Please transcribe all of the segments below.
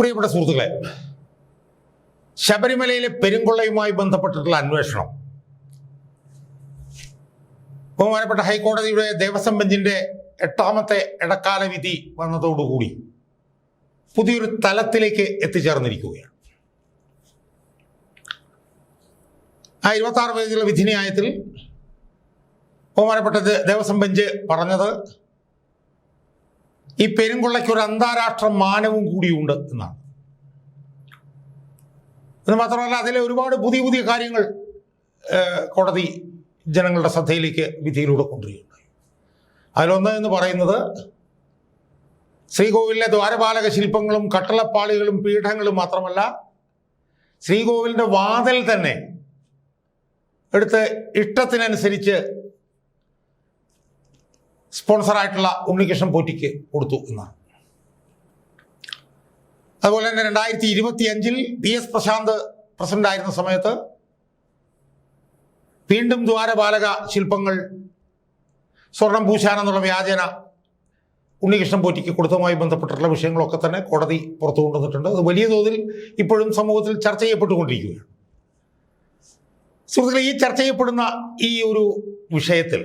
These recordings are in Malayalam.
പ്രിയപ്പെട്ട സുഹൃത്തുക്കളെ ശബരിമലയിലെ പെരുങ്കൊള്ളയുമായി ബന്ധപ്പെട്ടിട്ടുള്ള അന്വേഷണം. ബഹുമാനപ്പെട്ട ഹൈക്കോടതിയുടെ ദേവസ്വം ബെഞ്ചിന്റെ എട്ടാമത്തെ ഇടക്കാല വിധി വന്നതോടുകൂടി പുതിയൊരു തലത്തിലേക്ക് എത്തിച്ചേർന്നിരിക്കുകയാണ്. ആ ഇരുപത്തി ആറ് പേജിലെ വിധിന്യായത്തിൽ ബഹുമാനപ്പെട്ട ദേവസ്വം ബെഞ്ച് പറഞ്ഞത് ഈ പെരുങ്കൊള്ളയ്ക്ക് ഒരു അന്താരാഷ്ട്ര മാനവും കൂടിയുണ്ട് എന്നാണ്. എന്ന് മാത്രമല്ല അതിലെ ഒരുപാട് പുതിയ പുതിയ കാര്യങ്ങൾ കോടതി ജനങ്ങളുടെ ശ്രദ്ധയിലേക്ക് വിധിയിലൂടെ കൊണ്ടുവരികയുണ്ടായി. അതിലൊന്ന് എന്ന് പറയുന്നത് ശ്രീകോവിലിലെ ദ്വാരപാലക ശില്പങ്ങളും കട്ടളപ്പാളികളും പീഠങ്ങളും മാത്രമല്ല ശ്രീകോവിലിന്റെ വാതിൽ തന്നെ എടുത്ത് ഇഷ്ടത്തിനനുസരിച്ച് സ്പോൺസറായിട്ടുള്ള ഉണ്ണികൃഷ്ണൻ പോറ്റിക്ക് കൊടുത്തു എന്നാണ്. അതുപോലെ തന്നെ രണ്ടായിരത്തി ഇരുപത്തി അഞ്ചിൽ പി എസ് പ്രശാന്ത് പ്രസിഡന്റ് ആയിരുന്ന സമയത്ത് വീണ്ടും ദ്വാരപാലക ശില്പങ്ങൾ സ്വർണം പൂശാനെന്നുള്ള വ്യാജന ഉണ്ണികൃഷ്ണൻ പോറ്റിക്ക് കൊടുത്തതുമായി ബന്ധപ്പെട്ടിട്ടുള്ള വിഷയങ്ങളൊക്കെ തന്നെ കോടതി പുറത്തു കൊണ്ടുവന്നിട്ടുണ്ട്. അത് വലിയ തോതിൽ ഇപ്പോഴും സമൂഹത്തിൽ ചർച്ച ചെയ്യപ്പെട്ടുകൊണ്ടിരിക്കുകയാണ്. സുഹൃത്തുക്കളെ ഈ ചർച്ച ചെയ്യപ്പെടുന്ന ഈ ഒരു വിഷയത്തിൽ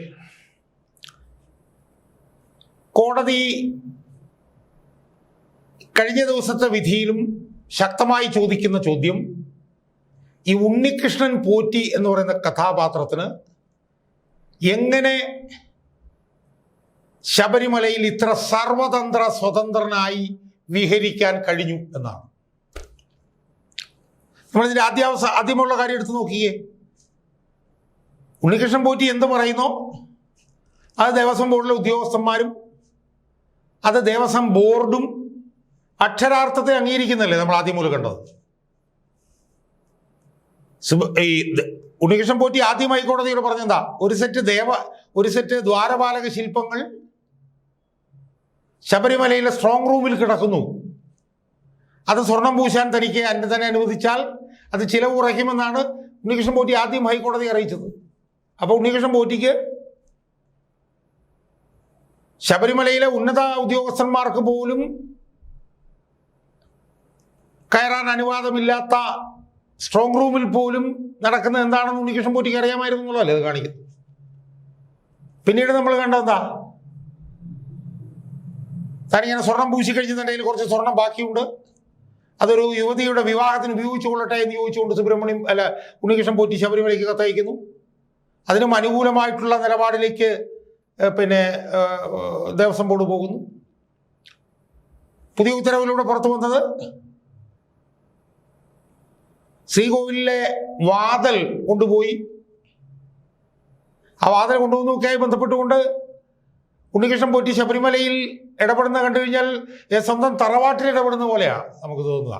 കോടതി കഴിഞ്ഞ ദിവസത്തെ വിധിയിലും ശക്തമായി ചോദിക്കുന്ന ചോദ്യം ഈ ഉണ്ണികൃഷ്ണൻ പോറ്റി എന്ന് പറയുന്ന കഥാപാത്രത്തിന് എങ്ങനെ ശബരിമലയിൽ ഇത്ര സർവതന്ത്ര സ്വതന്ത്രനായി വിഹരിക്കാൻ കഴിഞ്ഞു എന്നാണ്. നമ്മളിതിന്റെ ആദ്യാവസ ആദ്യമുള്ള കാര്യം എടുത്ത് നോക്കിയേ. ഉണ്ണികൃഷ്ണൻ പോറ്റി എന്ത് പറയുന്നോ? അത് ദേവസ്വം ബോർഡിലെ ഉദ്യോഗസ്ഥന്മാരും അത് ദേവസ്വം ബോർഡും അക്ഷരാർത്ഥത്തെ അംഗീകരിക്കുന്നല്ലേ നമ്മൾ ആദ്യം മുതൽ കണ്ടത്? ഈ ഉണ്ണികൃഷ്ണൻ പോറ്റി ആദ്യം ഹൈക്കോടതിയോട് പറഞ്ഞെന്താ? ഒരു സെറ്റ് ദേവ ഒരു സെറ്റ് ദ്വാരപാലക ശില്പങ്ങൾ ശബരിമലയിലെ സ്ട്രോങ് റൂമിൽ കിടക്കുന്നു. അത് സ്വർണം പൂശാൻ തനിക്ക് അന്നെ തന്നെ അനുവദിച്ചാൽ അത് ചിലവ് കുറയ്ക്കുമെന്നാണ് ഉണ്ണികൃഷ്ണൻ പോറ്റി ആദ്യം ഹൈക്കോടതി അറിയിച്ചത്. അപ്പോൾ ഉണ്ണികൃഷ്ണൻ പോറ്റിക്ക് ശബരിമലയിലെ ഉന്നത ഉദ്യോഗസ്ഥന്മാർക്ക് പോലും കയറാൻ അനുവാദമില്ലാത്ത സ്ട്രോങ് റൂമിൽ പോലും നടക്കുന്നത് എന്താണെന്ന് ഉണ്ണികൃഷ്ണൻ പോറ്റിക്ക് അറിയാമായിരുന്നു എന്നുള്ളതല്ലേ അത് കാണിക്കുന്നു പിന്നീട് നമ്മൾ കണ്ടതെന്താ താനിങ്ങനെ സ്വർണം പൂശി കഴിഞ്ഞിട്ടുണ്ടെങ്കിൽ കുറച്ച് സ്വർണം ബാക്കിയുണ്ട്. അതൊരു യുവതിയുടെ വിവാഹത്തിന് ഉപയോഗിച്ചു കൊള്ളട്ടെ എന്ന് ചോദിച്ചുകൊണ്ട് സുബ്രഹ്മണ്യം അല്ല ഉണ്ണികൃഷ്ണൻ പോറ്റി ശബരിമലയ്ക്ക് കത്തയക്കുന്നു. അതിനും അനുകൂലമായിട്ടുള്ള നിലപാടിലേക്ക് പിന്നെ ദേവസ്വം ബോർഡ് പോകുന്നു. പുതിയ ഉത്തരവിലൂടെ പുറത്തു വന്നത് ശ്രീകോവിലിലെ വാതൽ കൊണ്ടുപോയി. ആ വാതൽ കൊണ്ടുപോകുന്നതൊക്കെയായി ബന്ധപ്പെട്ടുകൊണ്ട് ഉണ്ണികൃഷ്ണൻ പോറ്റി ശബരിമലയിൽ ഇടപെടുന്ന കണ്ടു കഴിഞ്ഞാൽ സ്വന്തം തറവാട്ടിൽ ഇടപെടുന്ന പോലെയാണ് നമുക്ക് തോന്നുക.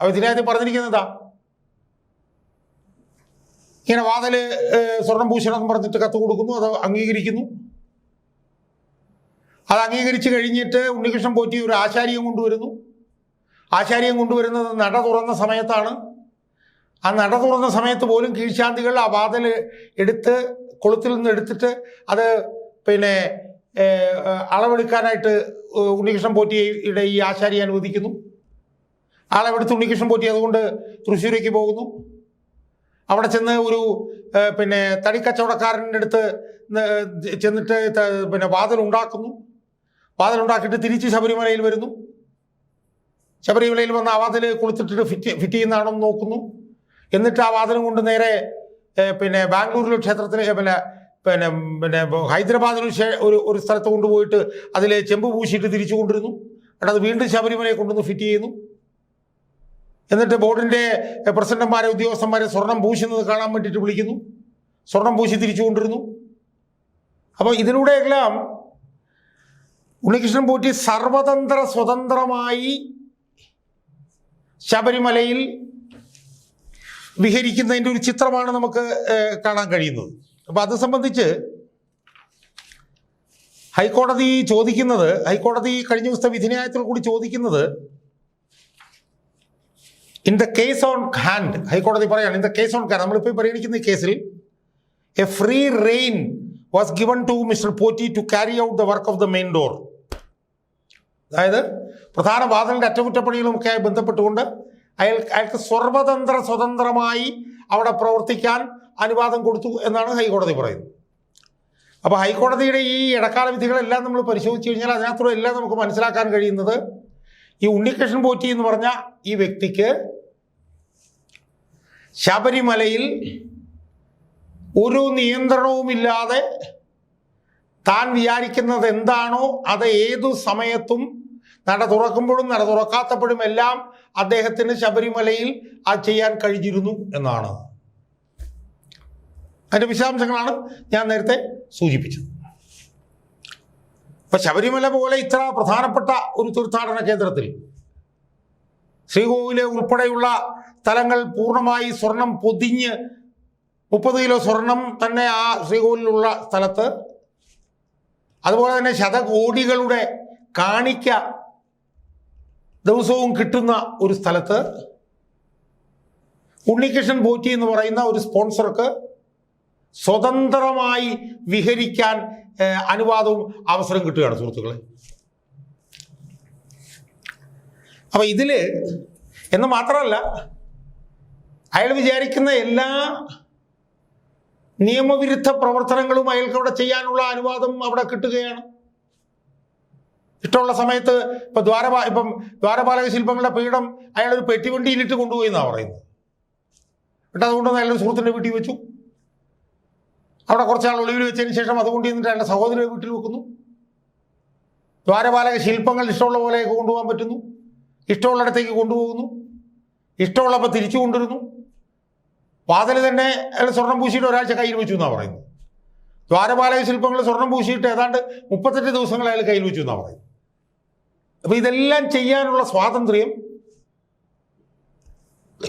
അപ്പോൾ ഇതിനകത്ത് പറഞ്ഞിരിക്കുന്നതാ ഇങ്ങനെ വാതൽ സ്വർണം എന്ന് പറഞ്ഞിട്ട് കത്ത് കൊടുക്കുന്നു അത് അംഗീകരിക്കുന്നു. അത് അംഗീകരിച്ചു കഴിഞ്ഞിട്ട് ഉണ്ണികൃഷ്ണൻ പോറ്റി ഒരു ആശാരിയും കൊണ്ടുവരുന്നു. ആശാരിയും കൊണ്ടുവരുന്നത് നട തുറന്ന സമയത്താണ്. ആ നട തുറന്ന സമയത്ത് പോലും കീഴ്ശാന്തികൾ ആ വാതിൽ എടുത്ത് കൊളുത്തിൽ നിന്ന് എടുത്തിട്ട് അത് പിന്നെ അളവെടുക്കാനായിട്ട് ഉണ്ണികൃഷ്ണൻ പോറ്റിയുടെ ഈ ആശാരി അനുവദിക്കുന്നു. അളവെടുത്ത് ഉണ്ണികൃഷ്ണൻ പോറ്റി അതുകൊണ്ട് തൃശ്ശൂരേക്ക് പോകുന്നു. അവിടെ ചെന്ന് ഒരു പിന്നെ തടിക്കച്ചവടക്കാരന്റെ അടുത്ത് ചെന്നിട്ട് പിന്നെ വാതിൽ ഉണ്ടാക്കുന്നു വാതിൽ ഉണ്ടാക്കിയിട്ട് തിരിച്ച് ശബരിമലയിൽ വരുന്നു. ശബരിമലയിൽ വന്ന് ആ വാതിൽ കുളിച്ചിട്ടിട്ട് ഫിറ്റ് ഫിറ്റ് ചെയ്യുന്നതാണെന്ന് നോക്കുന്നു. എന്നിട്ട് ആ വാതിലും കൊണ്ട് നേരെ പിന്നെ ബാംഗ്ലൂരിലെ ക്ഷേത്രത്തിൽ പിന്നെ പിന്നെ പിന്നെ ഹൈദരാബാദിലും ഒരു ഒരു സ്ഥലത്ത് കൊണ്ടുപോയിട്ട് അതിൽ ചെമ്പ് പൂശിയിട്ട് തിരിച്ചു കൊണ്ടിരുന്നു എന്നിട്ട് അത് വീണ്ടും ശബരിമലയെ കൊണ്ടുവന്ന് ഫിറ്റ് ചെയ്യുന്നു. എന്നിട്ട് ബോർഡിന്റെ പ്രസിഡന്റുമാരെ ഉദ്യോഗസ്ഥന്മാരെ സ്വർണം പൂശുന്നത് കാണാൻ വേണ്ടിയിട്ട് വിളിക്കുന്നു. സ്വർണം പൂശി തിരിച്ചു കൊണ്ടിരുന്നു അപ്പോൾ ഇതിലൂടെയെല്ലാം ഉണ്ണികൃഷ്ണൻ പൂറ്റി സർവതന്ത്ര സ്വതന്ത്രമായി ശബരിമലയിൽ വിഹരിക്കുന്നതിന്റെ ഒരു ചിത്രമാണ് നമുക്ക് കാണാൻ കഴിയുന്നത്. അപ്പോൾ അത് സംബന്ധിച്ച് ഹൈക്കോടതി ചോദിക്കുന്നത് ഹൈക്കോടതി കഴിഞ്ഞ ദിവസത്തെ വിധിന്യായത്തിൽ കൂടി ചോദിക്കുന്നത് in the case on hand ഹൈക്കോടതി പറയാണ് in the case on hand നമ്മളിപ്പോൾ പരിഗണിക്കുന്ന ഈ കേസിൽ a free rein was given to mister Potti to carry out the work of the main door അതായത് പ്രധാന വാതിലിന്റെ അറ്റകുറ്റപ്പണികളുമൊക്കെയായി ബന്ധപ്പെട്ടുകൊണ്ട് അയാൾ അയാൾക്ക് സർവതന്ത്ര സ്വതന്ത്രമായി അവിടെ പ്രവർത്തിക്കാൻ അനുവാദം കൊടുത്തു എന്നാണ് ഹൈക്കോടതി പറയുന്നത്. അപ്പോൾ ഹൈക്കോടതിയുടെ ഈ ഇടക്കാല വിധികളെല്ലാം നമ്മൾ പരിശോധിച്ച് കഴിഞ്ഞാൽ അതിനകത്തൂടെ എല്ലാം നമുക്ക് മനസ്സിലാക്കാൻ കഴിയുന്നത് ഈ ഉണ്ണികൃഷ്ണൻ പോറ്റി എന്ന് പറഞ്ഞ ഈ വ്യക്തിക്ക് ശബരിമലയിൽ ഒരു നിയന്ത്രണവുമില്ലാതെ താൻ വിചാരിക്കുന്നത് എന്താണോ അത് ഏതു സമയത്തും നട തുറക്കുമ്പോഴും നട തുറക്കാത്തപ്പോഴും എല്ലാം അദ്ദേഹത്തിന് ശബരിമലയിൽ ആ ചെയ്യാൻ കഴിഞ്ഞിരുന്നു എന്നാണ്. അതിന്റെ വിശദാംശങ്ങളാണ് ഞാൻ നേരത്തെ സൂചിപ്പിച്ചത്. ഇപ്പൊ ശബരിമല പോലെ ഇത്ര പ്രധാനപ്പെട്ട ഒരു തീർത്ഥാടന കേന്ദ്രത്തിൽ ശ്രീകോവിലെ ഉൾപ്പെടെയുള്ള സ്ഥലങ്ങൾ പൂർണമായി സ്വർണം പൊതിഞ്ഞ് മുപ്പത് കിലോ സ്വർണം തന്നെ ആ ശ്രീകോവിലുള്ള സ്ഥലത്ത് അതുപോലെ തന്നെ ശതകോടികളുടെ കാണിക്ക ദിവസവും കിട്ടുന്ന ഒരു സ്ഥലത്ത് ഉണ്ണികൃഷ്ണൻ പോറ്റി എന്ന് പറയുന്ന ഒരു സ്പോൺസർക്ക് സ്വതന്ത്രമായി വിഹരിക്കാൻ അനുവാദവും അവസരം കിട്ടുകയാണ് സുഹൃത്തുക്കളെ. അപ്പൊ ഇതിൽ എന്ന് മാത്രമല്ല അയാൾ വിചാരിക്കുന്ന എല്ലാ നിയമവിരുദ്ധ പ്രവർത്തനങ്ങളും അയാൾക്ക് അവിടെ ചെയ്യാനുള്ള അനുവാദം അവിടെ കിട്ടുകയാണ്. ഇഷ്ടമുള്ള സമയത്ത് ഇപ്പൊ ദ്വാരപാ ഇപ്പം ദ്വാരപാലക ശില്പങ്ങളുടെ പീഠം അയാൾ ഒരു പെട്ടിവണ്ടിയിലിട്ട് കൊണ്ടുപോയി എന്നാണ് പറയുന്നത്. എന്നിട്ട് അതുകൊണ്ട് അയാളൊരു സുഹൃത്തിന്റെ വീട്ടിൽ വെച്ചു. അവിടെ കുറച്ചാൾ ഒളിവിൽ വെച്ചതിന് ശേഷം അതുകൊണ്ട് ചെന്നിട്ട് അയാളുടെ സഹോദര വീട്ടിൽ വെക്കുന്നു. ദ്വാരപാലക ശില്പങ്ങൾ ഇഷ്ടമുള്ള പോലെയൊക്കെ കൊണ്ടുപോകാൻ പറ്റുന്നു. ഇഷ്ടമുള്ളിടത്തേക്ക് കൊണ്ടുപോകുന്നു. ഇഷ്ടമുള്ളപ്പോൾ തിരിച്ചു കൊണ്ടുവരുന്നു. വാതിൽ തന്നെ അയാൾ സ്വർണം പൂശിയിട്ട് ഒരാഴ്ച കയ്യിൽ വെച്ചു എന്നാണ് പറയുന്നത്. ദ്വാരപാലക ശില്പങ്ങൾ സ്വർണം പൂശിയിട്ട് ഏതാണ്ട് മുപ്പത്തെട്ട് ദിവസങ്ങൾ അയാൾ കയ്യിൽ വെച്ചു എന്നാണ് പറയുന്നത്. അപ്പോൾ ഇതെല്ലാം ചെയ്യാനുള്ള സ്വാതന്ത്ര്യം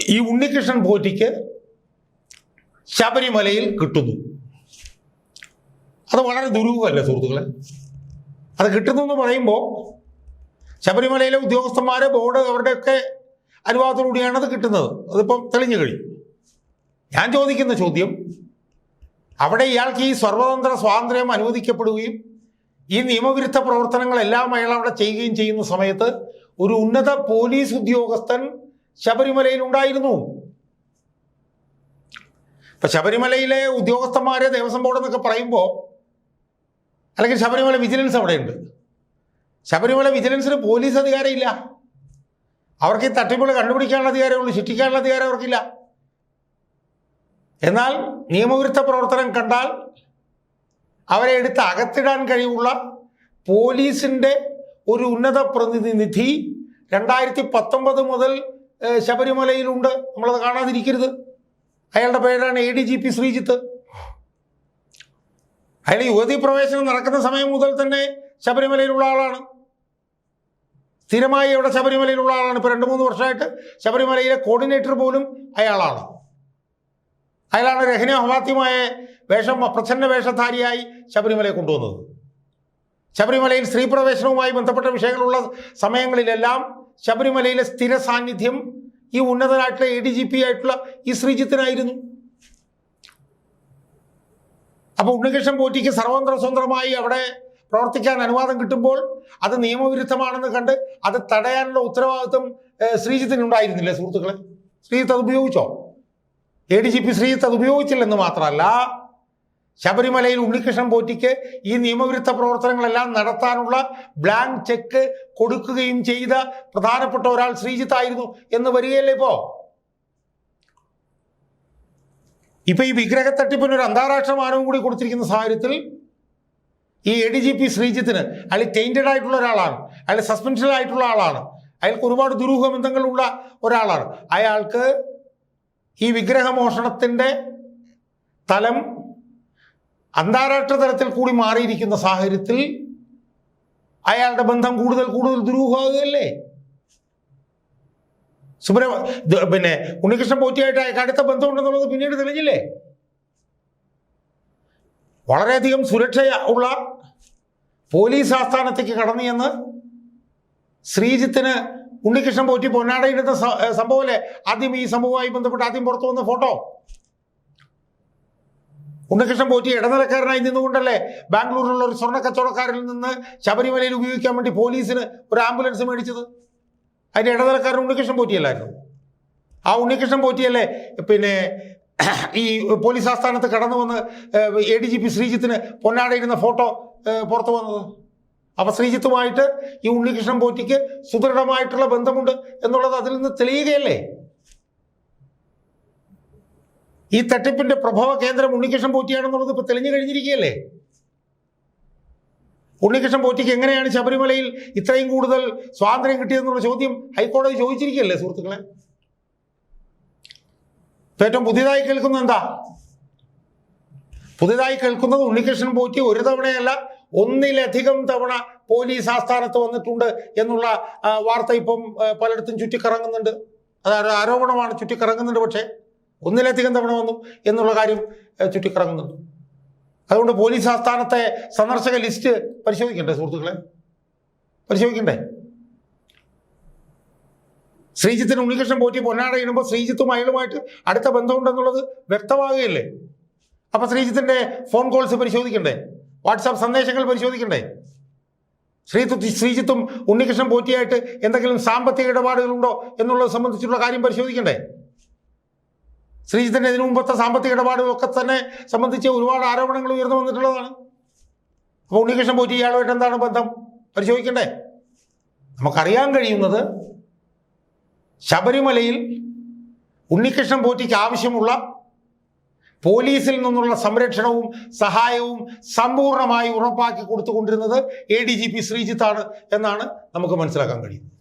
ഈ ഉണ്ണികൃഷ്ണൻ പോറ്റിക്ക് ശബരിമലയിൽ കിട്ടുന്നു. അത് വളരെ ദുരൂഹമല്ലേ സുഹൃത്തുക്കളെ? അത് കിട്ടുന്നു എന്ന് പറയുമ്പോൾ ശബരിമലയിലെ ഉദ്യോഗസ്ഥന്മാരെ ബോർഡ് അവരുടെയൊക്കെ അനുവാദത്തോടുകൂടിയാണ് അത് കിട്ടുന്നത്. അതിപ്പം തെളിഞ്ഞു കഴിഞ്ഞു ഞാൻ ചോദിക്കുന്ന ചോദ്യം അവിടെ ഇയാൾക്ക് ഈ സർവതന്ത്ര സ്വാതന്ത്ര്യം അനുവദിക്കപ്പെടുകയും ഈ നിയമവിരുദ്ധ പ്രവർത്തനങ്ങളെല്ലാം അയാൾ അവിടെ ചെയ്യുകയും ചെയ്യുന്ന സമയത്ത് ഒരു ഉന്നത പോലീസ് ഉദ്യോഗസ്ഥൻ ശബരിമലയിൽ ഉണ്ടായിരുന്നു. ഇപ്പൊ ശബരിമലയിലെ ഉദ്യോഗസ്ഥന്മാരെ ദേവസ്വം ബോർഡ് എന്നൊക്കെ പറയുമ്പോൾ അല്ലെങ്കിൽ ശബരിമല വിജിലൻസ് അവിടെയുണ്ട്. ശബരിമല വിജിലൻസിന് പോലീസ് അധികാരമില്ല. അവർക്ക് ഈ തട്ടിപ്പുകൾ കണ്ടുപിടിക്കാനുള്ള അധികാരമുള്ളൂ ശിക്ഷിക്കാനുള്ള അധികാരം അവർക്കില്ല. എന്നാൽ നിയമവിരുദ്ധ പ്രവർത്തനം കണ്ടാൽ അവരെ എടുത്ത് അകത്തിടാൻ കഴിവുള്ള പോലീസിന്റെ ഒരു ഉന്നത പ്രതിനിധി രണ്ടായിരത്തി പത്തൊമ്പത് മുതൽ ശബരിമലയിലുണ്ട്. നമ്മളത് കാണാതിരിക്കരുത്. അയാളുടെ പേരാണ് A D G P Sreejith. അയാൾ യുവതി പ്രവേശനം നടക്കുന്ന സമയം മുതൽ തന്നെ ശബരിമലയിലുള്ള ആളാണ്. സ്ഥിരമായി ഇവിടെ ശബരിമലയിലുള്ള ആളാണ്. ഇപ്പോൾ രണ്ട് മൂന്ന് വർഷമായിട്ട് ശബരിമലയിലെ കോർഡിനേറ്റർ പോലും അയാളാണ്. അയാളാണ് രഹന ഹവാത്യമായ വേഷം പ്രച്ഛന്ന വേഷധാരിയായി ശബരിമലയെ കൊണ്ടുവന്നത്. ശബരിമലയിൽ സ്ത്രീ പ്രവേശനവുമായി ബന്ധപ്പെട്ട വിഷയങ്ങളുള്ള സമയങ്ങളിലെല്ലാം ശബരിമലയിലെ സ്ഥിര സാന്നിധ്യം ഈ ഉന്നതനായിട്ടുള്ള എ ഡി ജി പി ആയിട്ടുള്ള ഈ ശ്രീജിത്തിനായിരുന്നു. അപ്പോൾ ഉണ്ണികൃഷ്ണൻ പോറ്റിക്ക് സർവതന്ത്ര സ്വതന്ത്രമായി അവിടെ പ്രവർത്തിക്കാൻ അനുവാദം കിട്ടുമ്പോൾ അത് നിയമവിരുദ്ധമാണെന്ന് കണ്ട് അത് തടയാനുള്ള ഉത്തരവാദിത്വം ശ്രീജിത്തിനുണ്ടായിരുന്നില്ലേ സുഹൃത്തുക്കളെ? ശ്രീജിത്ത് അത് ഉപയോഗിച്ചോ? A D G P Sreejith അത് ഉപയോഗിച്ചില്ലെന്ന് മാത്രമല്ല ശബരിമലയിൽ ഉണ്ണികൃഷ്ണൻ പോറ്റിക്ക് ഈ നിയമവിരുദ്ധ പ്രവർത്തനങ്ങളെല്ലാം നടത്താനുള്ള ബ്ലാങ്ക് ചെക്ക് കൊടുക്കുകയും ചെയ്ത പ്രധാനപ്പെട്ട ഒരാൾ ശ്രീജിത്തായിരുന്നു എന്ന് വരികയല്ലേ ഇപ്പോ? ഇപ്പൊ ഈ വിഗ്രഹ തട്ടിപ്പിന് ഒരു അന്താരാഷ്ട്ര മാനവും കൂടി കൊടുത്തിരിക്കുന്ന സാഹചര്യത്തിൽ ഈ എ ഡി ജി പി ശ്രീജിത്തിന് അയാൾ ടൈന്റഡ് ആയിട്ടുള്ള ഒരാളാണ്. അയാൾ ആയിട്ടുള്ള ആളാണ്. അയാൾക്ക് ഒരുപാട് ദുരൂഹ ബന്ധങ്ങളുള്ള ഒരാളാണ്. അയാൾക്ക് ഈ വിഗ്രഹമോഷണത്തിന്റെ തലം അന്താരാഷ്ട്ര തലത്തിൽ കൂടി മാറിയിരിക്കുന്ന സാഹചര്യത്തിൽ അയാളുടെ ബന്ധം കൂടുതൽ കൂടുതൽ ദുരൂഹമാകുകയല്ലേ? സുബ്ര പിന്നെ ഉണ്ണികൃഷ്ണൻ പോറ്റിയായിട്ട് അയാൾക്ക് അടുത്ത ബന്ധമുണ്ടെന്നുള്ളത് പിന്നീട് തെളിഞ്ഞില്ലേ? വളരെയധികം സുരക്ഷ ഉള്ള പോലീസ് ആസ്ഥാനത്തേക്ക് കടന്നു ചെന്ന് ശ്രീജിത്തിന് ഉണ്ണികൃഷ്ണൻ പോറ്റി പൊന്നാടയിടുന്ന സംഭവമല്ലേ? ആദ്യം ഈ സംഭവവുമായി ബന്ധപ്പെട്ട് ആദ്യം പുറത്തു വന്ന ഫോട്ടോ? ഉണ്ണികൃഷ്ണൻ പോറ്റി ഇടനിലക്കാരനായി നിന്നുകൊണ്ടല്ലേ ബാംഗ്ലൂരിലുള്ള ഒരു സ്വർണ കച്ചവടക്കാരിൽ നിന്ന് ശബരിമലയിൽ ഉപയോഗിക്കാൻ വേണ്ടി പോലീസിന് ഒരു ആംബുലൻസ് മേടിച്ചത്? അതിന്റെ ഇടനിലക്കാരൻ ഉണ്ണികൃഷ്ണൻ പോറ്റിയല്ലായിരുന്നു. ആ ഉണ്ണികൃഷ്ണൻ പോറ്റിയല്ലേ പിന്നെ ഈ പോലീസ് ആസ്ഥാനത്ത് കടന്നു വന്ന് എ ഡി ജി പി ശ്രീജിത്തിന് പൊന്നാടയിരുന്ന ഫോട്ടോ പുറത്തു വന്നത്? അപ്പോൾ ശ്രീജിത്തുമായിട്ട് ഈ ഉണ്ണികൃഷ്ണൻ പോറ്റിക്ക് സുദൃഢമായിട്ടുള്ള ബന്ധമുണ്ട് എന്നുള്ളത് അതിൽ നിന്ന് തെളിയുകയല്ലേ? ഈ തട്ടിപ്പിന്റെ പ്രഭവ കേന്ദ്രം ഉണ്ണികൃഷ്ണൻ പോറ്റിയാണെന്നുള്ളത് ഇപ്പൊ തെളിഞ്ഞു കഴിഞ്ഞിരിക്കുകയല്ലേ? ഉണ്ണികൃഷ്ണൻ പോറ്റിക്ക് എങ്ങനെയാണ് ശബരിമലയിൽ ഇത്രയും കൂടുതൽ സ്വാതന്ത്ര്യം കിട്ടിയതെന്നുള്ള ചോദ്യം ഹൈക്കോടതി ചോദിച്ചിരിക്കുകയല്ലേ സുഹൃത്തുക്കളെ? ഏറ്റവും പുതിയതായി കേൾക്കുന്നത് എന്താ? പുതിയതായി കേൾക്കുന്നത് ഉണ്ണികൃഷ്ണൻ പോറ്റി ഒരു തവണയല്ല ഒന്നിലധികം തവണ പോലീസ് ആസ്ഥാനത്ത് വന്നിട്ടുണ്ട് എന്നുള്ള വാർത്ത ഇപ്പം പലയിടത്തും ചുറ്റിക്കറങ്ങുന്നുണ്ട്. അത് ഒരു ആരോപണമാണ് ചുറ്റിക്കറങ്ങുന്നുണ്ട് പക്ഷേ ഒന്നിലധികം തവണ വന്നു എന്നുള്ള കാര്യം ചുറ്റിക്കറങ്ങുന്നുണ്ട്. അതുകൊണ്ട് പോലീസ് ആസ്ഥാനത്തെ സന്ദർശക ലിസ്റ്റ് പരിശോധിക്കണ്ടേ സുഹൃത്തുക്കളെ? പരിശോധിക്കണ്ടേ? ശ്രീജിത്തിന് ഉണ്ണികൃഷ്ണൻ പോറ്റി പൊന്നാട ഇടുമ്പോൾ ശ്രീജിത്തും അയാളുമായിട്ട് അടുത്ത ബന്ധമുണ്ടെന്നുള്ളത് വ്യക്തമാകുകയല്ലേ? അപ്പൊ ശ്രീജിത്തിന്റെ ഫോൺ കോൾസ് പരിശോധിക്കണ്ടേ? വാട്സാപ്പ് സന്ദേശങ്ങൾ പരിശോധിക്കണ്ടേ? ശ്രീജിത്ത് ശ്രീജിത്തും ഉണ്ണികൃഷ്ണൻ പോറ്റിയായിട്ട് എന്തെങ്കിലും സാമ്പത്തിക ഇടപാടുകളുണ്ടോ എന്നുള്ളത് സംബന്ധിച്ചുള്ള കാര്യം പരിശോധിക്കണ്ടേ? ശ്രീജിത്തിന്റെ ഇതിനു മുമ്പത്തെ സാമ്പത്തിക ഇടപാടുകളൊക്കെ തന്നെ സംബന്ധിച്ച് ഒരുപാട് ആരോപണങ്ങൾ ഉയർന്നു വന്നിട്ടുള്ളതാണ്. അപ്പോൾ ഉണ്ണികൃഷ്ണൻ പോറ്റി ഇയാളുമായിട്ട് എന്താണ് ബന്ധം? പരിശോധിക്കണ്ടേ? നമുക്കറിയാൻ കഴിയുന്നത് ശബരിമലയിൽ ഉണ്ണികൃഷ്ണൻ പോറ്റിക്ക് ആവശ്യമുള്ള പോലീസിൽ നിന്നുള്ള സംരക്ഷണവും സഹായവും സമ്പൂർണമായി ഉറപ്പാക്കി കൊടുത്തുകൊണ്ടിരുന്നത് എ ഡി ജി പി ശ്രീജിത്താണ് എന്നാണ് നമുക്ക് മനസ്സിലാക്കാൻ കഴിയുന്നത്.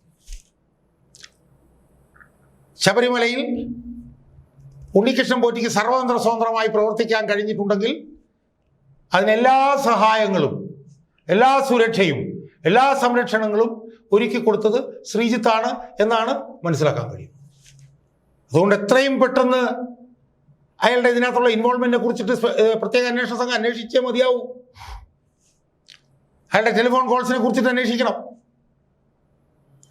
ശബരിമലയിൽ ഉണ്ണികൃഷ്ണൻ പോറ്റിക്ക് സർവതന്ത്ര സ്വതന്ത്രമായി പ്രവർത്തിക്കാൻ കഴിഞ്ഞിട്ടുണ്ടെങ്കിൽ അതിനെല്ലാ സഹായങ്ങളും എല്ലാ സുരക്ഷയും എല്ലാ സംരക്ഷണങ്ങളും ഒരുക്കി കൊടുത്തത് ശ്രീജിത്താണ് എന്നാണ് മനസ്സിലാക്കാൻ കഴിയുന്നത് അതുകൊണ്ട് എത്രയും പെട്ടെന്ന് അയാളുടെ ഇതിനകത്തുള്ള ഇൻവോൾവ്മെന്റിനെ കുറിച്ചിട്ട് പ്രത്യേക അന്വേഷണ സംഘം അന്വേഷിച്ചേ മതിയാവൂ. അയാളുടെ ടെലിഫോൺ കോൾസിനെ കുറിച്ചിട്ട് അന്വേഷിക്കണം.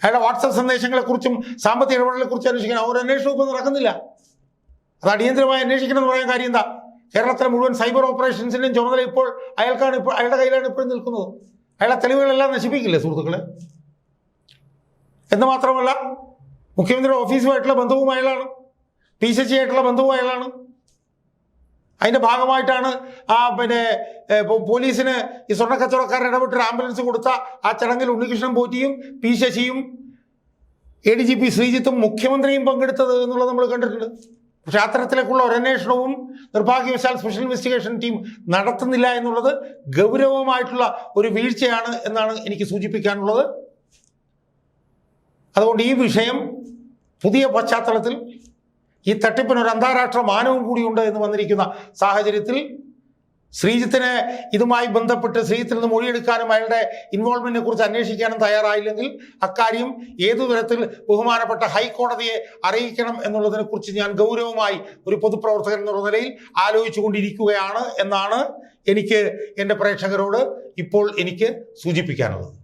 അയാളുടെ വാട്സപ്പ് സന്ദേശങ്ങളെ കുറിച്ചും സാമ്പത്തിക ഇടപെടലിനെ കുറിച്ചും അന്വേഷിക്കണം. ഒരു അന്വേഷണം ഇപ്പം നടക്കുന്നില്ല. അത് അടിയന്തരമായി അന്വേഷിക്കണം എന്ന് പറയാൻ കാര്യം എന്താ? കേരളത്തിലെ മുഴുവൻ സൈബർ ഓപ്പറേഷൻസിന്റെയും ചുമതല ഇപ്പോൾ അയാൾക്കാണ് ഇപ്പോൾ അയാളുടെ കയ്യിലാണ് ഇപ്പോഴും നിൽക്കുന്നത്. അയാളുടെ തെളിവുകളെല്ലാം നശിപ്പിക്കില്ലേ സുഹൃത്തുക്കളെ? എന്ന് മാത്രമല്ല മുഖ്യമന്ത്രിയുടെ ഓഫീസുമായിട്ടുള്ള ബന്ധവും അയാളാണ്. പി സി ആയിട്ടുള്ള ബന്ധവും അയാളാണ്. അതിന്റെ ഭാഗമായിട്ടാണ് ആ പിന്നെ പോലീസിന് ഈ സ്വർണ കച്ചവടക്കാരൻ ഇടപെട്ട് ആംബുലൻസ് കൊടുത്ത ആ ചടങ്ങിൽ ഉണ്ണികൃഷ്ണൻ പോറ്റിയും പി ശശിയും എ ഡി ജി പി ശ്രീജിത്തും മുഖ്യമന്ത്രിയും പങ്കെടുത്തത് എന്നുള്ളത് നമ്മൾ കണ്ടിട്ടുണ്ട്. ഒരു അന്വേഷണവും നിർഭാഗ്യവശാൽ സ്പെഷ്യൽ ഇൻവെസ്റ്റിഗേഷൻ ടീം നടത്തുന്നില്ല എന്നുള്ളത് ഗൗരവമായിട്ടുള്ള ഒരു വീഴ്ചയാണ് എന്നാണ് എനിക്ക് സൂചിപ്പിക്കാനുള്ളത്. അതുകൊണ്ട് ഈ വിഷയം പുതിയ പശ്ചാത്തലത്തിൽ ഈ തട്ടിപ്പിന് ഒരു അന്താരാഷ്ട്ര മാനവും കൂടിയുണ്ട് എന്ന് വന്നിരിക്കുന്ന സാഹചര്യത്തിൽ ശ്രീജിത്തിനെ ഇതുമായി ബന്ധപ്പെട്ട് ശ്രീജിത്തിൽ നിന്ന് മൊഴിയെടുക്കാനും അയാളുടെ ഇൻവോൾവ്മെന്റിനെ കുറിച്ച് അന്വേഷിക്കാനും തയ്യാറായില്ലെങ്കിൽ അക്കാര്യം ഏതു തരത്തിൽ ബഹുമാനപ്പെട്ട ഹൈക്കോടതിയെ അറിയിക്കണം എന്നുള്ളതിനെ കുറിച്ച് ഞാൻ ഗൗരവമായി ഒരു പൊതുപ്രവർത്തകൻ എന്നുള്ള നിലയിൽ ആലോചിച്ചു കൊണ്ടിരിക്കുകയാണ് എന്നാണ് എനിക്ക് എന്റെ പ്രേക്ഷകരോട് ഇപ്പോൾ എനിക്ക് സൂചിപ്പിക്കാനുള്ളത്.